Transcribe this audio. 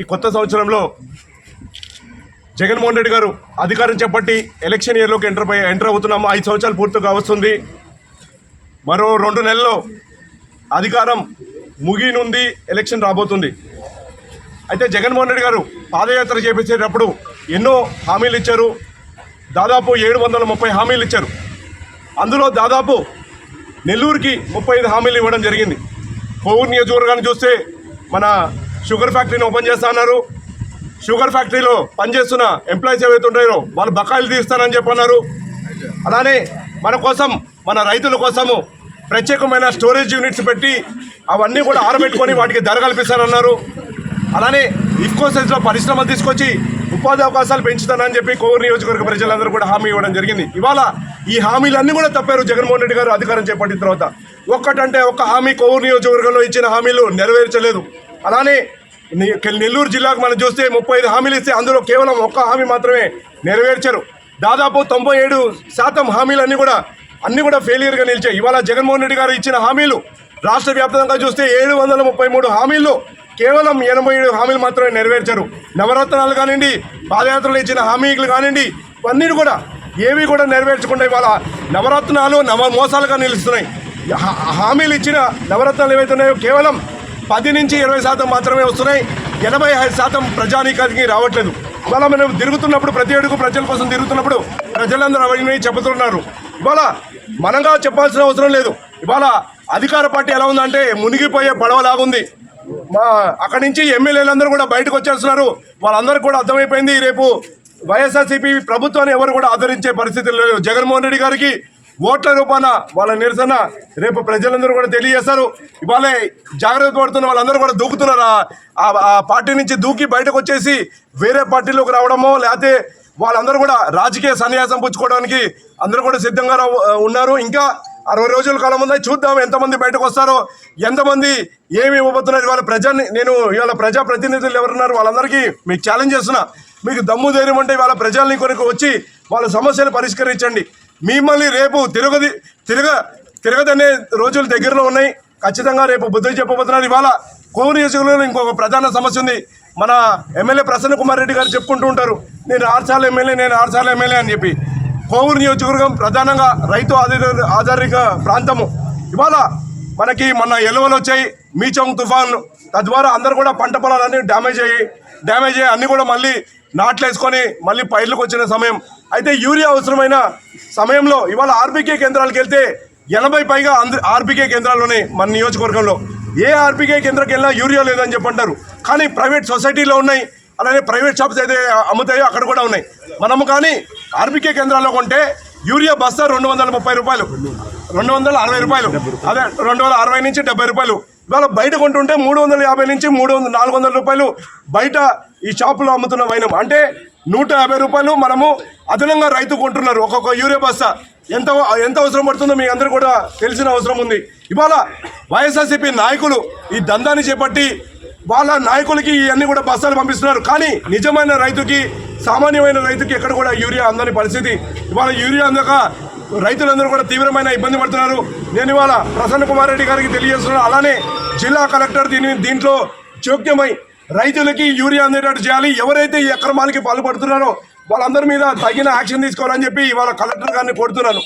ఈ కొత్త సంవత్సరంలో జగన్మోహన్ రెడ్డి గారు అధికారం చేపట్టి ఎలక్షన్ ఇయర్లోకి ఎంటర్ ఎంటర్ అవుతున్నాము? ఐదు సంవత్సరాలు పూర్తిగా వస్తుంది మరో రెండు నెలల్లో అధికారం ముగినుంది ఎలక్షన్ రాబోతుంది. అయితే జగన్మోహన్ రెడ్డి గారు పాదయాత్ర చేపించేటప్పుడు ఎన్నో హామీలు ఇచ్చారు. దాదాపు ఏడు వందల ముప్పై హామీలు ఇచ్చారు. అందులో దాదాపు నెల్లూరుకి ముప్పై ఐదు హామీలు ఇవ్వడం జరిగింది. కోవూరు నియోజకవర్గాన్ని చూస్తే మన షుగర్ ఫ్యాక్టరీని ఓపెన్ చేస్తా అన్నారు. షుగర్ ఫ్యాక్టరీలో పనిచేస్తున్న ఎంప్లాయీస్ ఏవైతే ఉంటారో వాళ్ళు బకాయిలు తీస్తానని చెప్పన్నారు అలానే మన కోసం మన రైతుల కోసము ప్రత్యేకమైన స్టోరేజ్ యూనిట్స్ పెట్టి అవన్నీ కూడా ఆరబెట్టుకొని వాటికి ధర కల్పిస్తానన్నారు అలానే ఇఫ్కో సెల్స్లో పరిశ్రమలు తీసుకొచ్చి ఉపాధి అవకాశాలు పెంచుతానని చెప్పి కోవూరు నియోజకవర్గ ప్రజలందరూ కూడా హామీ ఇవ్వడం జరిగింది. ఇవాళ ఈ హామీలన్నీ కూడా తప్పారు జగన్మోహన్ రెడ్డి గారు అధికారం చేపట్టిన తర్వాత. ఒక్కటంటే ఒక్క హామీ కోవూరు నియోజకవర్గంలో ఇచ్చిన హామీలు నెరవేర్చలేదు. అలానే నెల్లూరు జిల్లాకు మనం చూస్తే ముప్పై ఐదు హామీలు ఇస్తే అందులో కేవలం ఒక్క హామీ మాత్రమే నెరవేర్చారు. దాదాపు తొంభై ఏడు శాతం హామీలన్నీ కూడా అన్నీ కూడా ఫెయిలియర్గా నిలిచాయి. ఇవాళ జగన్మోహన్ రెడ్డి గారు ఇచ్చిన హామీలు రాష్ట్ర వ్యాప్తంగా చూస్తే ఏడు వందల ముప్పై మూడు హామీల్లో కేవలం ఎనభై ఏడు హామీలు మాత్రమే నెరవేర్చారు. నవరత్నాలు కానివ్వండి పాదయాత్రలు ఇచ్చిన హామీలు కానివ్వండి ఇవన్నీ కూడా ఏవి కూడా నెరవేర్చకుండా ఇవాళ నవరత్నాలు నవ మోసాలుగా నిలుస్తున్నాయి. హామీలు ఇచ్చిన నవరత్నాలు ఏవైతున్నాయో కేవలం పది నుంచి ఇరవై శాతం మాత్రమే వస్తున్నాయి. ఎనభై ఐదు శాతం ప్రజానీకానికి రావట్లేదు. ఇవాళ మనం తిరుగుతున్నప్పుడు ప్రతి అడుగు ప్రజల కోసం తిరుగుతున్నప్పుడు ప్రజలందరూ అవన్నీ చెబుతున్నారు. ఇవాళ మనంగా చెప్పాల్సిన అవసరం లేదు. ఇవాళ అధికార పార్టీ ఎలా ఉందంటే మునిగిపోయే పడవలాగుంది. మా అక్కడి నుంచి ఎమ్మెల్యేలందరూ కూడా బయటకు వచ్చేస్తున్నారు. వాళ్ళందరికీ కూడా అర్థమైపోయింది. రేపు వైఎస్ఆర్సీపీ ప్రభుత్వాన్ని ఎవరు కూడా ఆదరించే పరిస్థితి లేదు. జగన్మోహన్ రెడ్డి గారికి ఓట్ల రూపాన వాళ్ళ నిరసన రేపు ప్రజలందరూ కూడా తెలియజేస్తారు. ఇవాళ జాగ్రత్త పడుతున్న వాళ్ళందరూ కూడా దూకుతున్నారు? ఆ- ఆ- పార్టీ నుంచి దూకి బయటకు వచ్చేసి వేరే పార్టీలోకి రావడమో లేకపోతే వాళ్ళందరూ కూడా రాజకీయ సన్యాసం పుచ్చుకోవడానికి అందరూ కూడా సిద్ధంగా ఉన్నారు. ఇంకా అరవై రోజుల కాలం ఉందా. చూద్దాం ఎంతమంది బయటకు వస్తారో ఎంతమంది ఏమి ఇవ్వబోతున్నారు. ఇవాళ ప్రజాని నేను ఇవాళ ప్రజా ప్రతినిధులు ఎవరున్నారు? వాళ్ళందరికీ మీకు ఛాలెంజ్ చేస్తున్నా. మీకు దమ్ము ధైర్యం అంటే ఇవాళ ప్రజల్ని కొరకు వచ్చి వాళ్ళ సమస్యలు పరిష్కరించండి. మిమ్మల్ని రేపు తిరగది తిరగ తిరగదనే రోజులు దగ్గరలో ఉన్నాయి. ఖచ్చితంగా రేపు బుద్ధులు చెప్పబోతున్నారు. ఇవాళ కోవూరు నియోజకవర్గంలో ఇంకొక ప్రధాన సమస్య ఉంది. మన ఎమ్మెల్యే ప్రసన్న కుమార్ రెడ్డి గారు చెప్పుకుంటూ ఉంటారు నేను ఆరుసార్లు ఎమ్మెల్యే నేను ఆరుసార్లు ఎమ్మెల్యే అని చెప్పి. కోవూరు నియోజకవర్గం ప్రధానంగా రైతు ఆధార ఆధారిత ప్రాంతము. ఇవాళ మనకి మన ఎలువలు వచ్చాయి మీచంగ్ తుఫాన్ తద్వారా అందరూ కూడా పంట పొలాలన్నీ డ్యామేజ్ అయ్యి డ్యామేజ్ అయ్యి అన్నీ కూడా మళ్ళీ నాట్లు వేసుకొని మళ్ళీ పైర్లకు వచ్చిన సమయం. అయితే యూరియా అవసరమైన సమయంలో ఇవాళ ఆర్బీకే కేంద్రాలకు వెళ్తే ఎనభై పైగా అంద ఆర్బీకే కేంద్రాలు ఉన్నాయి మన నియోజకవర్గంలో. ఏ ఆర్బీకే కేంద్రానికి వెళ్ళినా యూరియా లేదని చెప్పంటారు. కానీ ప్రైవేట్ సొసైటీలో ఉన్నాయి అలానే ప్రైవేట్ షాప్స్ అయితే అమ్ముతాయో అక్కడ కూడా ఉన్నాయి. మనము కానీ ఆర్బీకే కేంద్రాల్లో కొంటే యూరియా బస్తా రెండు వందల ముప్పై రూపాయలు. రెండు వందల అరవై రూపాయలు. అదే రెండు వందల అరవై నుంచి డెబ్బై రూపాయలు. ఇవాళ బయట కొంటుంటే మూడు వందల యాభై నుంచి మూడు వందల నాలుగు వందల రూపాయలు. బయట ఈ షాపులో అమ్ముతున్న వైనం. అంటే నూట యాభై రూపాయలు మనము అదనంగా రైతు కొంటున్నారు. ఒక్కొక్క యూరియా బస్తా ఎంత ఎంత అవసరం పడుతుందో మీ అందరూ కూడా తెలిసిన అవసరం ఉంది. ఇవాళ వైఎస్ఆర్సీపీ నాయకులు ఈ దందాన్ని చేపట్టి వాళ్ళ నాయకులకి ఇవన్నీ కూడా బస్తాలు పంపిస్తున్నారు. కానీ నిజమైన రైతుకి సామాన్యమైన రైతుకి ఎక్కడ కూడా యూరియా అందని పరిస్థితి. ఇవాళ యూరియా అందక రైతులందరూ కూడా తీవ్రమైన ఇబ్బంది పడుతున్నారు. నేను ఇవాళ ప్రసన్న కుమార్ రెడ్డి గారికి తెలియజేస్తున్నాను అలానే జిల్లా కలెక్టర్ దీని దీంట్లో జోక్యమై రైతులకి యూరియా అందేటట్టు చేయాలి. ఎవరైతే ఈ అక్రమాలకి పాల్పడుతున్నారో వాళ్ళందరి మీద తగిన యాక్షన్ తీసుకోవాలని చెప్పి ఇవాళ కలెక్టర్ గారిని కోరుతున్నాను.